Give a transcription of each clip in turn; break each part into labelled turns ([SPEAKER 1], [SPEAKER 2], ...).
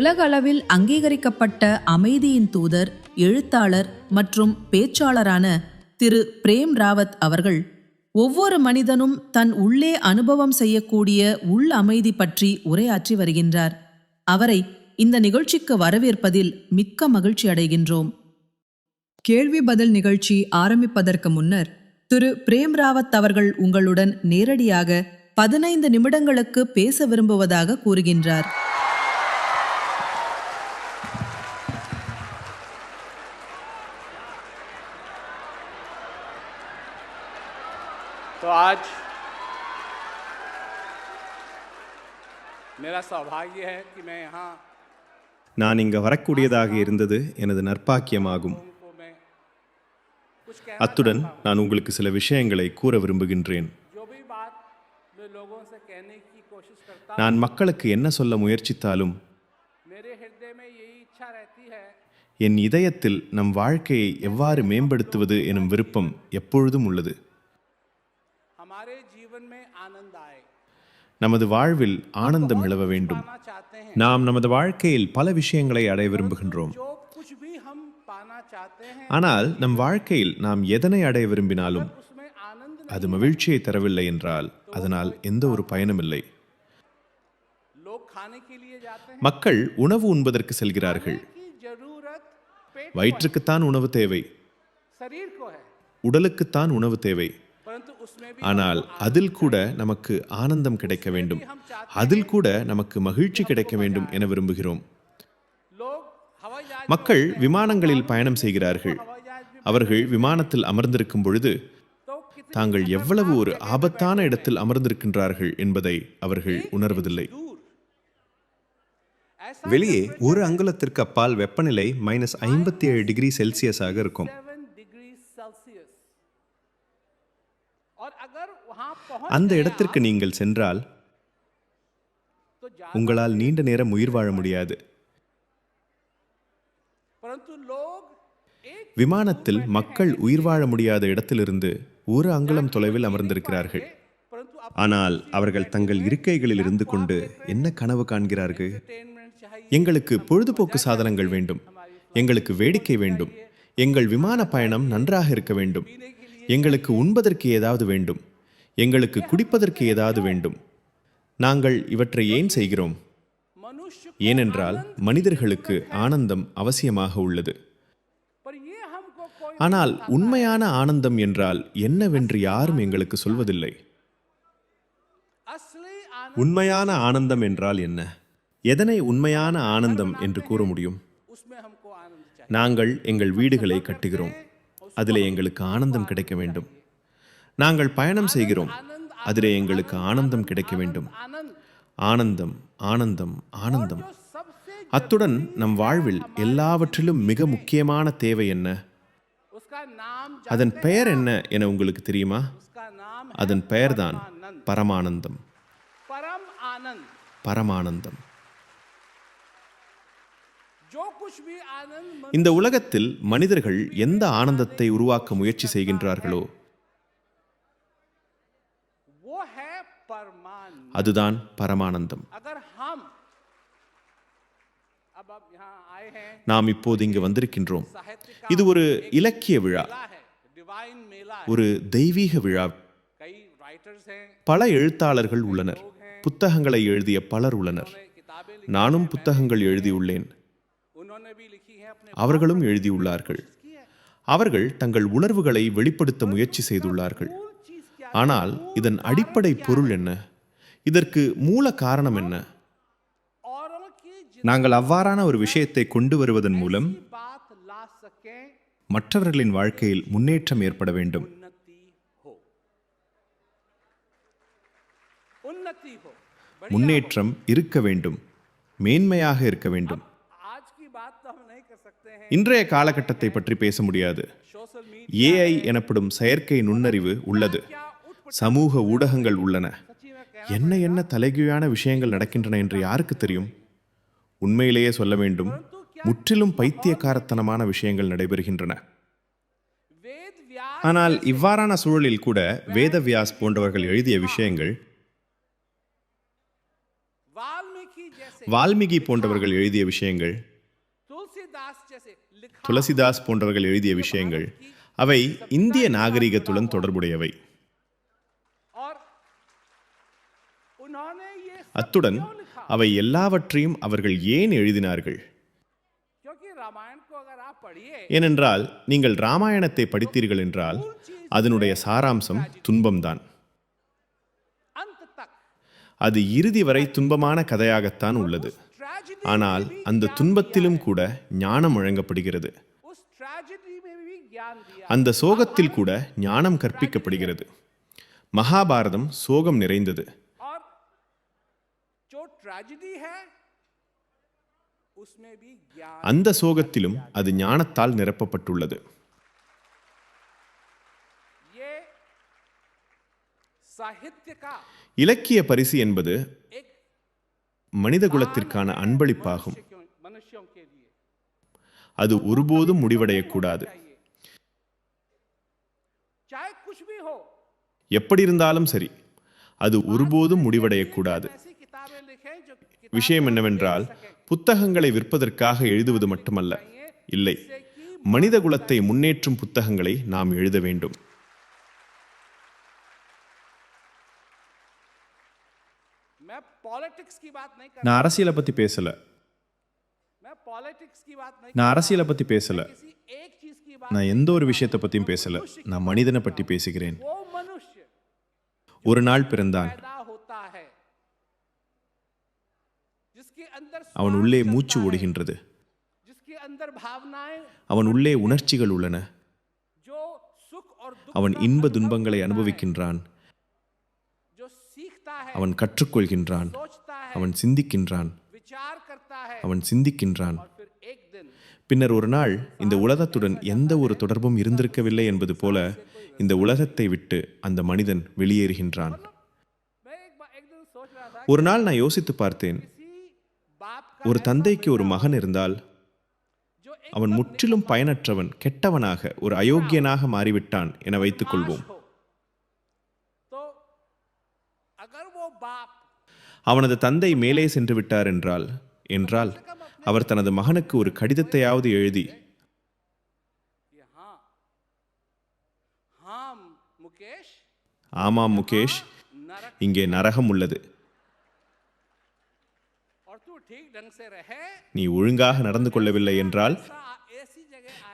[SPEAKER 1] உலகளவில் அங்கீகரிக்கப்பட்ட அமைதியின் தூதர் எழுத்தாளர் மற்றும் பேச்சாளரான திரு. பிரேம் ராவத் அவர்கள் ஒவ்வொரு மனிதனும் தன் உள்ளே அனுபவம் செய்யக்கூடிய உள் அமைதி பற்றி உரையாற்றி வருகின்றார். அவரை இந்த நிகழ்ச்சிக்கு வரவேற்பதில் மிக்க மகிழ்ச்சி அடைகின்றோம். கேள்வி பதில் நிகழ்ச்சி ஆரம்பிப்பதற்கு முன்னர் திரு. பிரேம் ராவத் அவர்கள் உங்களுடன் நேரடியாக பதினைந்து நிமிடங்களுக்கு பேச விரும்புவதாக கூறுகின்றார்.
[SPEAKER 2] आज
[SPEAKER 3] நான் இங்க வரக்கூடியதாக இருந்தது எனது நற்பாக்கியமாகும். அத்துடன் நான் உங்களுக்கு சில விஷயங்களை கூற விரும்புகின்றேன். நான் மக்களுக்கு என்ன சொல்ல முயற்சித்தாலும் என் இதயத்தில் நம் வாழ்க்கையை எவ்வாறு மேம்படுத்துவது எனும் விருப்பம் எப்பொழுதும் உள்ளது. நமது வாழ்வில் ஆனந்தம் நிலவ வேண்டும். நாம் நமது வாழ்க்கையில் பல விஷயங்களை அடைய விரும்புகின்றோம். ஆனால் நம் வாழ்க்கையில் நாம் எதனை அடைய விரும்பினாலும் அது மகிழ்ச்சியை தரவில்லை என்றால் அதனால் எந்த ஒரு
[SPEAKER 2] பயனும் இல்லை
[SPEAKER 3] மக்கள் உணவு உண்பதற்கு செல்கிறார்கள். வயிற்றுக்குத்தான் உணவு தேவை. உடலுக்குத்தான் உணவு தேவை. ஆனால் அதில் கூட நமக்கு ஆனந்தம் கிடைக்க வேண்டும். அதில் கூட நமக்கு மகிழ்ச்சி கிடைக்க வேண்டும் என விரும்புகிறோம். மக்கள் விமானங்களில் பயணம் செய்கிறார்கள். அவர்கள் விமானத்தில் அமர்ந்திருக்கும் பொழுது தாங்கள் எவ்வளவு ஒரு ஆபத்தான இடத்தில் அமர்ந்திருக்கின்றார்கள் என்பதை அவர்கள் உணர்வதில்லை.
[SPEAKER 4] வெளியே ஒரு அங்குலத்திற்கு அப்பால் வெப்பநிலை மைனஸ் ஐம்பத்தி ஏழு டிகிரி செல்சியஸாக இருக்கும். அந்த இடத்திற்கு நீங்கள் சென்றால்
[SPEAKER 3] உங்களால் நீண்ட நேரம் உயிர் வாழ முடியாது. விமானத்தில் மக்கள் உயிர் வாழ முடியாத இடத்திலிருந்து ஒரு அங்குலம் தொலைவில் அமர்ந்திருக்கிறார்கள்.
[SPEAKER 4] ஆனால் அவர்கள் தங்கள் இருக்கைகளில் இருந்து கொண்டு என்ன கனவு காண்கிறார்கள்?
[SPEAKER 3] எங்களுக்கு பொழுதுபோக்கு சாதனங்கள் வேண்டும். எங்களுக்கு வேடிக்கை வேண்டும். எங்கள் விமான பயணம் நன்றாக இருக்க வேண்டும். எங்களுக்கு உண்பதற்கு ஏதாவது வேண்டும். எங்களுக்கு குடிப்பதற்கு ஏதாவது வேண்டும். நாங்கள் இவற்றை ஏன் செய்கிறோம்? ஏனென்றால் மனிதர்களுக்கு ஆனந்தம் அவசியமாக உள்ளது. ஆனால் உண்மையான ஆனந்தம் என்றால் என்னவென்று யாரும் எங்களுக்கு சொல்வதில்லை.
[SPEAKER 4] உண்மையான ஆனந்தம் என்றால் என்ன?
[SPEAKER 3] எதனை உண்மையான ஆனந்தம் என்று கூற முடியும்? நாங்கள் எங்கள் வீடுகளை கட்டுகிறோம். அதில் எங்களுக்கு ஆனந்தம் கிடைக்க வேண்டும். நாங்கள் பயணம் செய்கிறோம். அதிலே எங்களுக்கு ஆனந்தம் கிடைக்க வேண்டும். ஆனந்தம் ஆனந்தம் ஆனந்தம். அத்துடன் நம் வாழ்வில் எல்லாவற்றிலும் மிக முக்கியமான தேவை என்ன? அதன் பெயர் என்ன என உங்களுக்கு தெரியுமா? அதன் பெயர்தான் பரமானந்தம். பரமானந்தம். இந்த உலகத்தில் மனிதர்கள் எந்த ஆனந்தத்தை உருவாக்க முயற்சி செய்கின்றார்களோ அதுதான் பரமானந்தம். நாம் இப்போது இங்கு வந்திருக்கின்றோம். இது ஒரு இலக்கிய விழா. ஒரு தெய்வீக விழா. பல எழுத்தாளர்கள் உள்ளனர். புத்தகங்களை எழுதிய பலர் உள்ளனர். நானும் புத்தகங்கள் எழுதியுள்ளேன். அவர்களும் எழுதியுள்ளார்கள். அவர்கள் தங்கள் உணர்வுகளை வெளிப்படுத்த முயற்சி செய்துள்ளார்கள். ஆனால் இதன் அடிப்படை பொருள் என்ன? இதற்கு மூல காரணம் என்ன?
[SPEAKER 4] நாங்கள் அவ்வாறான ஒரு விஷயத்தை கொண்டு வருவதன் மூலம் மற்றவர்களின் வாழ்க்கையில் முன்னேற்றம் ஏற்பட வேண்டும்.
[SPEAKER 3] முன்னேற்றம் இருக்க வேண்டும். மேன்மையாக இருக்க வேண்டும். இன்றைய காலகட்டத்தை பற்றி பேச முடியாது. ஏஐ எனப்படும் செயற்கை நுண்ணறிவு உள்ளது. சமூக ஊடகங்கள் உள்ளன. என்ன என்ன தலைகீழான விஷயங்கள் நடக்கின்றன என்று யாருக்கு தெரியும்? உண்மையிலேயே சொல்ல வேண்டும் முற்றிலும் பைத்தியக்காரத்தனமான விஷயங்கள் நடைபெறுகின்றன.
[SPEAKER 4] ஆனால் இவ்வாறான சூழலில் கூட வேதவியாஸ் போன்றவர்கள் எழுதிய விஷயங்கள்
[SPEAKER 3] வால்மீகி போன்றவர்கள் எழுதிய விஷயங்கள் துளசிதாஸ் போன்றவர்கள் எழுதிய விஷயங்கள் அவை இந்திய நாகரிகத்துடன் தொடர்புடையவை. அத்துடன் அவை எல்லாவற்றையும் அவர்கள் ஏன் எழுதினார்கள்? ஏனென்றால் நீங்கள் ராமாயணத்தை படித்தீர்கள் என்றால் அதனுடைய சாராம்சம் துன்பம்தான். அது இறுதி வரை துன்பமான கதையாகத்தான் உள்ளது. ஆனால் அந்த துன்பத்திலும் கூட ஞானம் வழங்கப்படுகிறது. அந்த சோகத்தில் கூட ஞானம் கற்பிக்கப்படுகிறது. மகாபாரதம் சோகம் நிறைந்தது. அந்த சோகத்திலும் அது ஞானத்தால் நிரப்பப்பட்டுள்ளது. இலக்கிய பரிசு என்பது
[SPEAKER 2] மனித
[SPEAKER 3] குலத்திற்கான அன்பளிப்பாகும். அது ஒருபோதும் முடிவடையக்கூடாது. எப்படி இருந்தாலும் சரி அது ஒருபோதும் முடிவடையக்கூடாது. விஷயம் என்னவென்றால் புத்தகங்களை விற்பதற்காக எழுதுவது மட்டுமல்ல இல்லை மனித குலத்தை முன்னேற்றும் புத்தகங்களை நாம் எழுத வேண்டும்.
[SPEAKER 4] நான் அரசியலை பத்தி பேசல. நான் அரசியலை பத்தி பேசல. நான் எந்த ஒரு விஷயத்தை பற்றியும் பேசல. நான் மனிதனை பற்றி பேசுகிறேன்.
[SPEAKER 3] ஒரு நாள் பிறந்தான். அவன் உள்ளே மூச்சு ஓடுகின்றது. அவன் உள்ளே உணர்ச்சிகள் உள்ளன. அவன் இன்ப துன்பங்களை அனுபவிக்கின்றான். அவன் கற்றுக்கொள்கின்றான். அவன் சிந்திக்கின்றான். அவன் சிந்திக்கின்றான். பின்னர் ஒரு நாள் இந்த உலகத்துடன் எந்த ஒரு தொடர்பும் இருந்திருக்கவில்லை என்பது போல இந்த உலகத்தை விட்டு அந்த மனிதன் வெளியேறுகின்றான். ஒரு நாள் நான் யோசித்து பார்த்தேன். ஒரு தந்தைக்கு ஒரு மகன் இருந்தால் அவன் முற்றிலும் பயனற்றவன் கெட்டவனாக ஒரு அயோக்கியனாக மாறிவிட்டான் என வைத்துக் கொள்வோம் அவனது தந்தை மேலே சென்று விட்டார் என்றால் என்றால் அவர் தனது மகனுக்கு ஒரு கடிதத்தையாவது எழுதி ஆமாம் முகேஷ் இங்கே நரகம் உள்ளது. நீ ஒழுங்காக நடந்து கொள்ளவில்லை என்றால்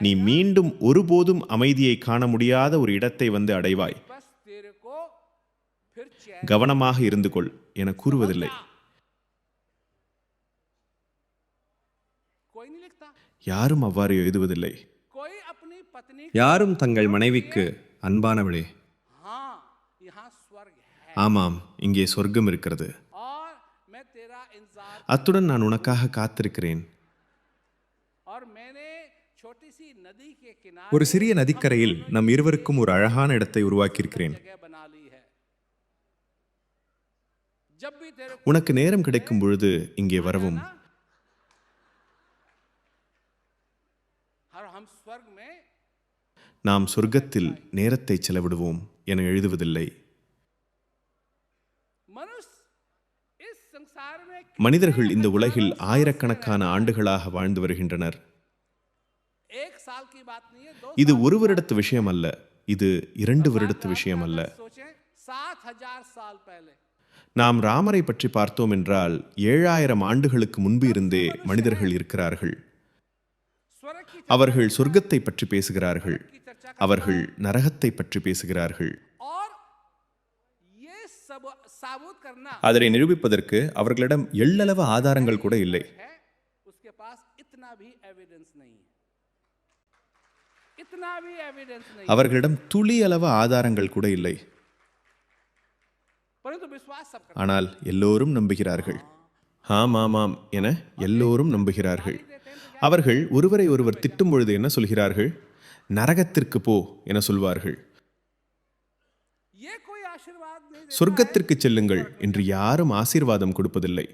[SPEAKER 3] நீ மீண்டும் ஒருபோதும் அமைதியை காண முடியாத ஒரு இடத்தை வந்து அடைவாய். கவனமாக இருந்து கொள் என கூறுவதில்லை. யாரும் அவ்வாறு எழுதுவதில்லை.
[SPEAKER 4] யாரும் தங்கள் மனைவிக்கு அன்பானவளே.
[SPEAKER 3] ஆமாம் இங்கே சொர்க்கம் இருக்கிறது. அத்துடன் நான் உனக்காக காத்திருக்கிறேன்.
[SPEAKER 4] ஒரு சிறிய நதிக்கரையில் நம் இருவருக்கும் ஒரு அழகான இடத்தை உருவாக்கியிருக்கிறேன்.
[SPEAKER 3] உனக்கு நேரம் கிடைக்கும் பொழுது இங்கே வரவும். நாம் சொர்க்கத்தில் நேரத்தை செலவிடுவோம் என எழுதுவதில்லை. மனிதர்கள் இந்த உலகில் ஆயிரக்கணக்கான ஆண்டுகளாக வாழ்ந்து வருகின்றனர். இது ஒரு வருடத்து விஷயம் அல்ல இது இரண்டு வருடத்து விஷயம் அல்ல நாம் ராமரை பற்றி பார்த்தோம் என்றால் ஏழாயிரம் ஆண்டுகளுக்கு முன்பு இருந்தே மனிதர்கள் இருக்கிறார்கள். அவர்கள் சொர்க்கத்தை பற்றி பேசுகிறார்கள் அவர்கள் நரகத்தை பற்றி பேசுகிறார்கள்.
[SPEAKER 4] அதனை நிரூபிப்பதற்கு அவர்களிடம் எள்ளளவு ஆதாரங்கள் கூட இல்லை.
[SPEAKER 3] அவர்களிடம் துளி அளவு ஆதாரங்கள் கூட இல்லை. ஆனால் எல்லோரும் நம்புகிறார்கள். ஆம் ஆமாம் என எல்லோரும் நம்புகிறார்கள். அவர்கள் ஒருவரை ஒருவர் திட்டும் பொழுது என்ன சொல்கிறார்கள்? நரகத்திற்கு போ என சொல்வார்கள். சொர்க்கத்திற்கு செல்லுங்கள் என்று யாரும் ஆசீர்வாதம் கொடுப்பதில்லை.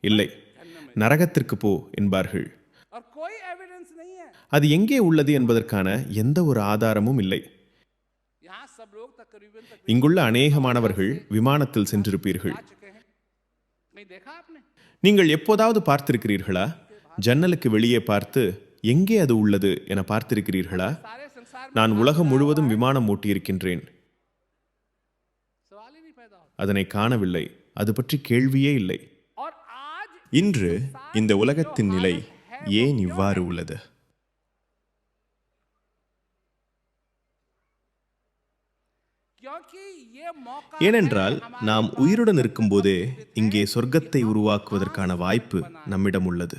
[SPEAKER 3] இல்லை நரகத்திற்கு போ என்பார்கள். அது எங்கே உள்ளது என்பதற்கான எந்த ஒரு ஆதாரமும் இல்லை. இங்குள்ள அநேக மாணவர்கள் விமானத்தில் சென்றிருப்பீர்கள். நீங்கள் எப்போதாவது பார்த்திருக்கிறீர்களா? ஜன்னலுக்கு வெளியே பார்த்து எங்கே அது உள்ளது? என பார்த்திருக்கிறீர்களா? நான் உலகம் முழுவதும் விமானம் ஓட்டியிருக்கின்றேன். அதனை காணவில்லை. அது பற்றி கேள்வியே இல்லை.
[SPEAKER 4] இன்று இந்த உலகத்தின் நிலை ஏன் இவ்வாறு உள்ளது? ஏனென்றால் நாம் உயிருடன் இருக்கும்போதே இங்கே சொர்க்கத்தை உருவாக்குவதற்கான வாய்ப்பு நம்மிடம் உள்ளது.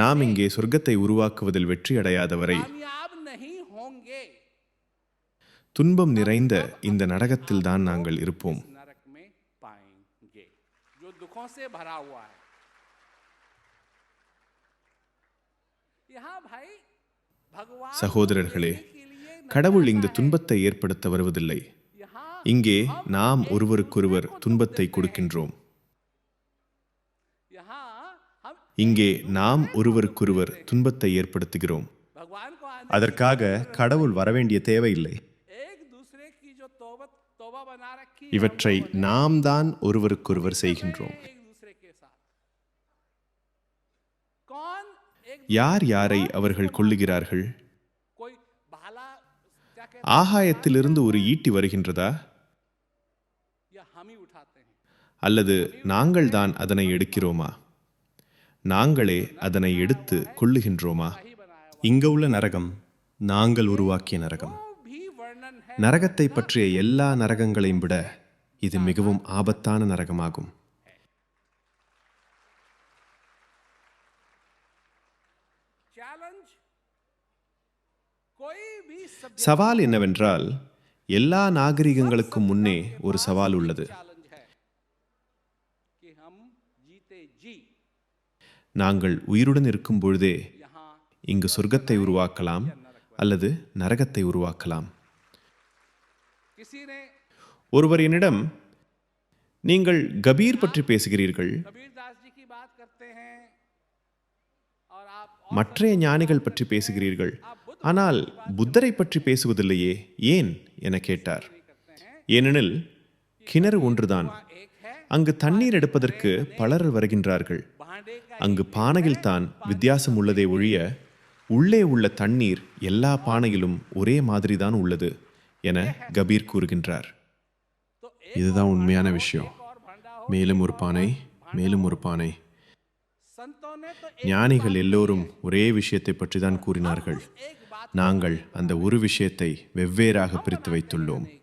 [SPEAKER 3] நாம் இங்கே சொர்க்கத்தை உருவாக்குவதில் வெற்றி
[SPEAKER 2] அடையாதவரை
[SPEAKER 3] துன்பம் நிறைந்த இந்த நரகத்தில் தான் நாங்கள் இருப்போம். சகோதரர்களே கடவுள் இந்த துன்பத்தை ஏற்படுத்த வருவதில்லை இங்கே நாம் ஒருவருக்கொருவர் துன்பத்தை கொடுக்கின்றோம்.
[SPEAKER 4] இங்கே நாம் ஒருவருக்கொருவர் துன்பத்தை ஏற்படுத்துகிறோம். அதற்காக கடவுள் வரவேண்டிய தேவையில்லை. இவற்றை நாம் தான் ஒருவருக்கொருவர் செய்கின்றோம்.
[SPEAKER 3] யார் யாரை அவர்கள்
[SPEAKER 2] கொள்ளுகிறார்கள்
[SPEAKER 3] ஆகாயத்திலிருந்து ஒரு ஈட்டி வருகின்றதா? அல்லது நாங்கள் தான் அதனை எடுக்கிறோமா? நாங்களே அதனை எடுத்து கொள்ளுகின்றோமா?
[SPEAKER 4] இங்கு உள்ள நரகம் நாங்கள் உருவாக்கிய நரகம். நரகத்தை பற்றிய எல்லா நரகங்களையும் விட இது மிகவும் ஆபத்தான நரகமாகும். சவால் என்னவென்றால் எல்லா நாகரிகங்களுக்கும் முன்னே ஒரு சவால் உள்ளது.
[SPEAKER 3] நாங்கள் உயிருடன் இருக்கும் பொழுதே இங்கு சொர்க்கத்தை உருவாக்கலாம் அல்லது நரகத்தை உருவாக்கலாம். ஒருவர் என்னிடம் நீங்கள் கபீர் பற்றி பேசுகிறீர்கள். மற்றைய ஞானிகள் பற்றி பேசுகிறீர்கள். ஆனால் புத்தரை பற்றி பேசுவதில்லையே ஏன்? என கேட்டார். ஏனெனில் கிணறு ஒன்றுதான். அங்கு தண்ணீர் எடுப்பதற்கு பலர் வருகின்றார்கள். அங்கு பானையில்தான் வித்தியாசம் உள்ளதே ஒழிய உள்ளே உள்ள தண்ணீர் எல்லா பானையிலும் ஒரே மாதிரிதான் உள்ளது என கபீர் கூறுகின்றார். இதுதான் உண்மையான விஷயம். மேலும் ஒரு பானை மேலும் ஒரு பானை. ஞானிகள் எல்லோரும் ஒரே விஷயத்தை பற்றி தான் கூறினார்கள். நாங்கள் அந்த ஒரு விஷயத்தை வெவ்வேறாக பிரித்து வைத்துள்ளோம்.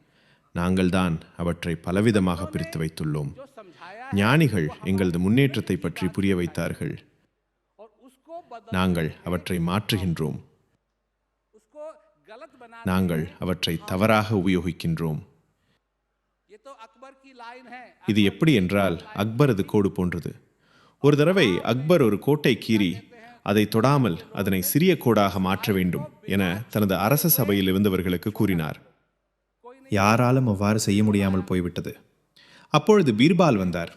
[SPEAKER 3] நாங்கள்தான் அவற்றை பலவிதமாக பிரித்து வைத்துள்ளோம். ஞானிகள் எங்களது முன்னேற்றத்தை பற்றி புரிய வைத்தார்கள். நாங்கள் அவற்றை மாற்றுகின்றோம். நாங்கள் அவற்றை தவறாக உபயோகிக்கின்றோம். இது எப்படி என்றால் அக்பரது கோடு போன்றது. ஒரு தடவை அக்பர் ஒரு கோட்டை கீறி அதை தொடாமல் அதனை சிறிய கோடாக மாற்ற வேண்டும் என தனது அரச சபையில் இருந்தவர்களுக்கு கூறினார்.
[SPEAKER 4] யாராலும் அவ்வாறு செய்ய முடியாமல் போய்விட்டது. அப்பொழுது பீர்பால் வந்தார்.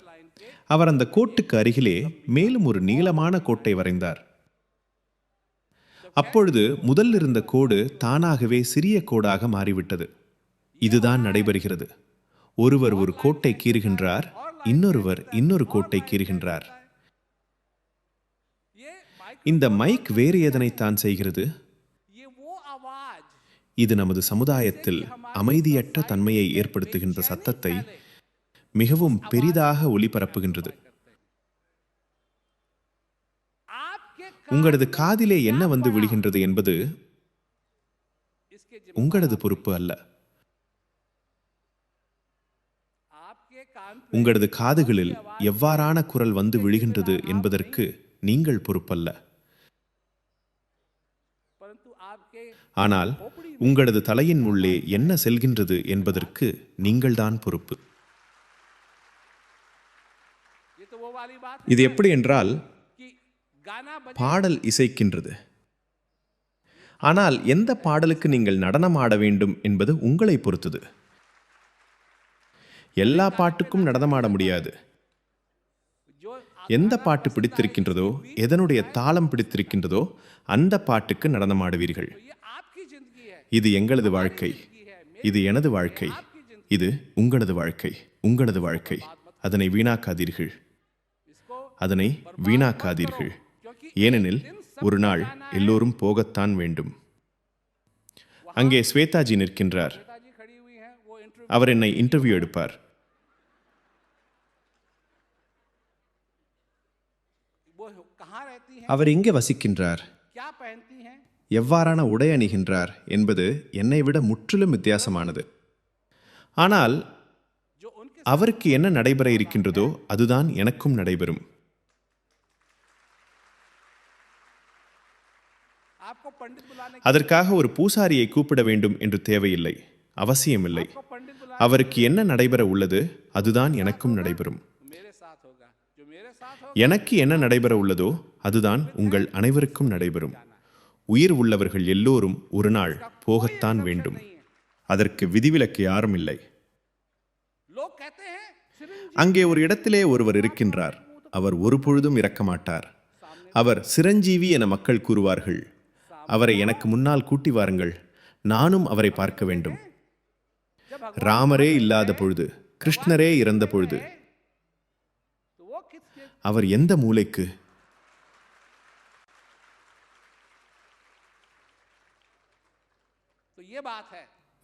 [SPEAKER 4] அவர் அந்த கோட்டுக்கு அருகிலே மேலும் ஒரு நீளமான கோட்டை வரைந்தார்.
[SPEAKER 3] அப்பொழுது முதல் இருந்த கோடு தானாகவே சிறிய கோடாக மாறிவிட்டது. இதுதான் நடைபெறுகிறது. ஒருவர் ஒரு கோட்டை கீறுகின்றார் இன்னொருவர் இன்னொரு கோட்டை கீறுகின்றார். இந்த மைக் வேறு எதனைத்தான் செய்கிறது? இது நமது சமுதாயத்தில் அமைதியற்ற தன்மையை ஏற்படுத்துகின்ற சத்தத்தை மிகவும் பெரிதாக ஒளிபரப்புகின்றது. உங்களது காதிலே என்ன வந்து விழுகின்றது என்பது உங்களது பொறுப்பு அல்ல. உங்களது காதுகளில் எவ்வாறான குரல் வந்து விழுகின்றது என்பதற்கு நீங்கள் பொறுப்பல்ல. ஆனால் உங்களது தலையின் உள்ளே என்ன செல்கின்றது என்பதற்கு நீங்கள்தான் பொறுப்பு.
[SPEAKER 4] இது எப்படி என்றால் பாடல் இசைக்கின்றது. ஆனால் எந்த பாடலுக்கு நீங்கள் நடனம் ஆட வேண்டும் என்பது உங்களை பொறுத்தது. எல்லா பாட்டுக்கும் நடனமாட முடியாது.
[SPEAKER 3] எந்த பாட்டு பிடித்திருக்கின்றதோ எதனுடைய தாளம் பிடித்திருக்கின்றதோ அந்த பாட்டுக்கு நடனமாடுவீர்கள். இது எங்களது வாழ்க்கை. இது எனது வாழ்க்கை. இது உங்களது வாழ்க்கை. உங்களது வாழ்க்கை. அதனை வீணாக்காதீர்கள். அதனை வீணாக்காதீர்கள். ஏனெனில் ஒரு நாள் எல்லோரும் போகத்தான் வேண்டும். அங்கே ஸ்வேதாஜி நிற்கின்றார். அவர் என்னை இன்டர்வியூ எடுப்பார்.
[SPEAKER 4] அவர் எங்கே வசிக்கின்றார்? எவ்வாறான உடை அணிகின்றார் என்பது என்னை விட முற்றிலும் வித்தியாசமானது.
[SPEAKER 3] ஆனால் அவருக்கு என்ன நடைபெற இருக்கின்றதோ அதுதான் எனக்கும் நடைபெறும். அதற்காக ஒரு பூசாரியை கூப்பிட வேண்டும் என்று தேவையில்லை அவசியமில்லை. அவருக்கு என்ன நடைபெற உள்ளது அதுதான் எனக்கும் நடைபெறும். எனக்கு என்ன நடைபெற உள்ளதோ அதுதான் உங்கள் அனைவருக்கும் நடைபெறும். உயிர் உள்ளவர்கள் எல்லோரும் ஒரு நாள் போகத்தான் வேண்டும். அதற்கு விதிவிலக்கு யாரும் இல்லை அங்கே ஒரு இடத்திலே ஒருவர் இருக்கின்றார். அவர் ஒரு பொழுதும் இறக்க மாட்டார் அவர் சிரஞ்சீவி என மக்கள் கூறுவார்கள். அவரை எனக்கு முன்னால் கூட்டி வாருங்கள். நானும் அவரை பார்க்க வேண்டும். ராமரே இல்லாத பொழுது கிருஷ்ணரே இறந்த பொழுது அவர் எந்த
[SPEAKER 2] மூளைக்கு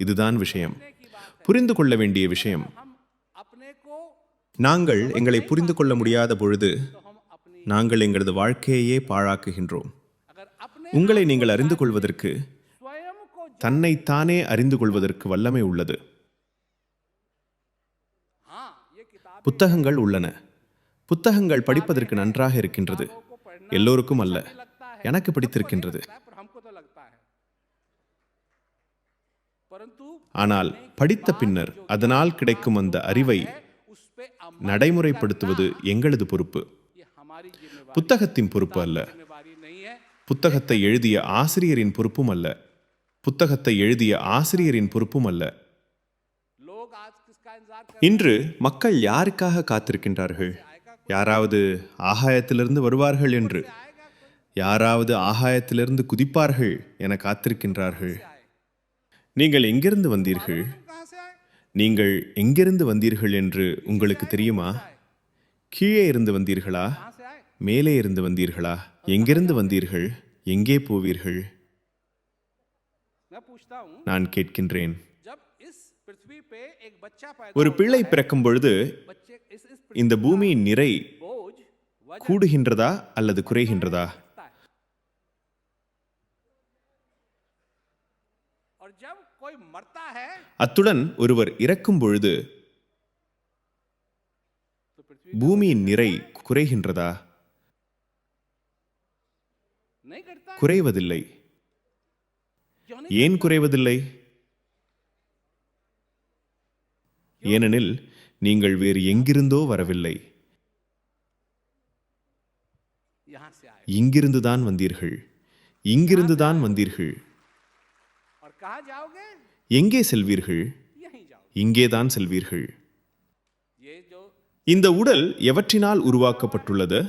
[SPEAKER 3] இதுதான் விஷயம். புரிந்து கொள்ள வேண்டிய விஷயம்.
[SPEAKER 4] நாங்கள் எங்களை புரிந்து கொள்ள முடியாத பொழுது
[SPEAKER 3] நாங்கள் எங்களது வாழ்க்கையையே பாழாக்குகின்றோம். உங்களை நீங்கள் அறிந்து கொள்வதற்கு
[SPEAKER 2] தன்னை
[SPEAKER 3] தானே அறிந்து கொள்வதற்கு வல்லமை உள்ளது. புத்தகங்கள் உள்ளன. புத்தகங்கள் படிப்பதற்கு நன்றாக இருக்கின்றது. எல்லோருக்கும் அல்ல. எனக்கு பிடித்திருக்கின்றது. ஆனால் படித்த பின்னர் அதனால் கிடைக்கும் அந்த அறிவை நடைமுறைப்படுத்துவது எங்களது பொறுப்பு. புத்தகத்தின் பொறுப்பு அல்ல. புத்தகத்தை எழுதிய ஆசிரியரின் பொறுப்பும் அல்ல. புத்தகத்தை எழுதிய ஆசிரியரின் பொறுப்பும் அல்ல. இன்று மக்கள் யாருக்காக காத்திருக்கின்றார்கள்? யாராவது ஆகாயத்திலிருந்து வருவார்கள் என்று. யாராவது ஆகாயத்திலிருந்து குதிப்பார்கள் என காத்திருக்கின்றார்கள். நீங்கள் எங்கிருந்து வந்தீர்கள்? நீங்கள் எங்கிருந்து வந்தீர்கள் என்று உங்களுக்கு தெரியுமா? கீழே இருந்து வந்தீர்களா? மேலே இருந்து வந்தீர்களா? எங்கிருந்து வந்தீர்கள்? எங்கே போவீர்கள்? நான் கேட்கின்றேன். ஒரு பிள்ளை பிறக்கும் பொழுது இந்த பூமியின் நிறை கூடுகின்றதா அல்லது குறைகின்றதா? அத்துடன் ஒருவர் இறக்கும் பொழுது பூமியின் நிறை குறைகின்றதா? குறைவதில்லை. ஏன் குறைவதில்லை? ஏனெனில் நீங்கள் வேறு எங்கிருந்தோ வரவில்லை.
[SPEAKER 2] இங்கிருந்து
[SPEAKER 3] தான் வந்தீர்கள்.
[SPEAKER 2] இங்கிருந்து தான் வந்தீர்கள்.
[SPEAKER 3] எங்கே செல்வீர்கள்?
[SPEAKER 2] இங்கே
[SPEAKER 3] தான் செல்வீர்கள். இந்த உடல் எவற்றினால் உருவாக்கப்பட்டுள்ளது?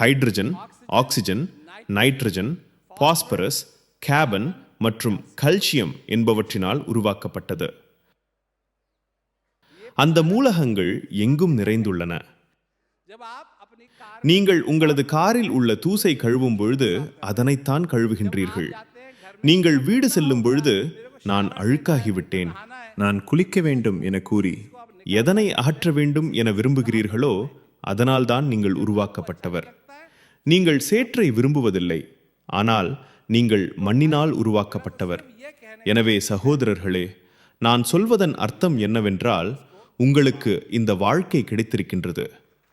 [SPEAKER 3] Hydrogen oxygen nitrogen phosphorus carbon மற்றும் கல்சியம் என்பவற்றினால் உருவாக்கப்பட்டது. அந்த மூலகங்கள் எங்கும் நிறைந்துள்ளன. நீங்கள் உங்களது காரில் உள்ள தூசை கழுவும் பொழுது அதனைத்தான் கழுவுகின்றீர்கள். நீங்கள் வீடு செல்லும் பொழுது நான் அழுக்காகிவிட்டேன். நான் குளிக்க வேண்டும் என கூறி எதனை அகற்ற வேண்டும் என விரும்புகிறீர்களோ அதனால்தான் நீங்கள் உருவாக்கப்பட்டவர். நீங்கள் சேற்றை விரும்புவதில்லை. ஆனால் நீங்கள் மண்ணினால் உருவாக்கப்பட்டவர். எனவே சகோதரர்களே நான் சொல்வதன் அர்த்தம் என்னவென்றால் உங்களுக்கு இந்த வாழ்க்கை கிடைத்திருக்கின்றது.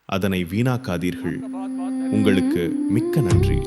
[SPEAKER 3] அதனை வீணாக்காதீர்கள். உங்களுக்கு மிக்க நன்றி.